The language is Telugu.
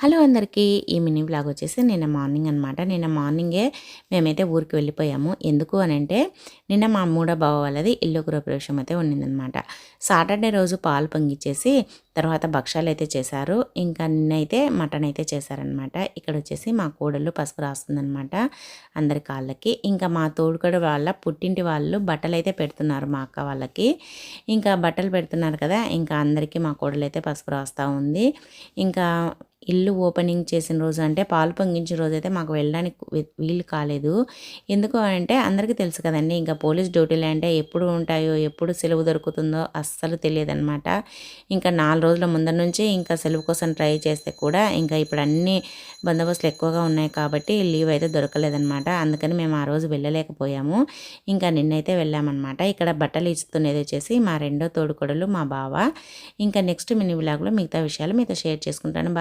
హలో అందరికీ ఈ మినీ బ్లాగ్ వచ్చేసి నిన్న మార్నింగ్ అనమాట నిన్న మార్నింగే మేమైతే ఊరికి వెళ్ళిపోయాము. ఎందుకు అని అంటే నిన్న మా మూడో బావ వాళ్ళది ఇల్లు గృహప్రవేశం అయితే ఉండిందనమాట సాటర్డే రోజు పాలు పొంగిచ్చేసి తర్వాత భక్షాలు అయితే చేశారు. ఇంకా నిన్నైతే మటన్ అయితే చేశారనమాట ఇక్కడ వచ్చేసి మా కోడళ్ళు పసుపు రాస్తుందనమాట అందరి కాళ్ళకి. ఇంకా మా తోడుకడ వాళ్ళ పుట్టింటి వాళ్ళు బట్టలు అయితే పెడుతున్నారు మా అక్క వాళ్ళకి. ఇంకా బట్టలు పెడుతున్నారు కదా ఇంకా అందరికీ మా కోడలు అయితే పసుపు రాస్తూ ఉంది. ఇంకా ఇల్లు ఓపెనింగ్ చేసిన రోజు అంటే పాలు పొంగించిన రోజు అయితే మాకు వెళ్ళడానికి వీలు కాలేదు. ఎందుకు అంటే అందరికీ తెలుసు కదండి ఇంకా పోలీస్ డ్యూటీలు అంటే ఎప్పుడు ఉంటాయో ఎప్పుడు సెలవు దొరుకుతుందో అస్సలు తెలియదు అనమాట ఇంకా నాలుగు రోజుల ముందర నుంచి ఇంకా సెలవు కోసం ట్రై చేస్తే కూడా ఇంకా ఇప్పుడు అన్ని బందోబస్తులు ఎక్కువగా ఉన్నాయి కాబట్టి లీవ్ అయితే దొరకలేదన్నమాట. అందుకని మేము ఆ రోజు వెళ్ళలేకపోయాము. ఇంకా నిన్నైతే వెళ్ళామన్నమాట. ఇక్కడ బట్టలు ఇస్తున్నది వచ్చేసి మా రెండో తోడుకొడలు మా బావ. ఇంకా నెక్స్ట్ మినీ బ్లాగ్లో మిగతా విషయాలు మీతో షేర్ చేసుకుంటాను.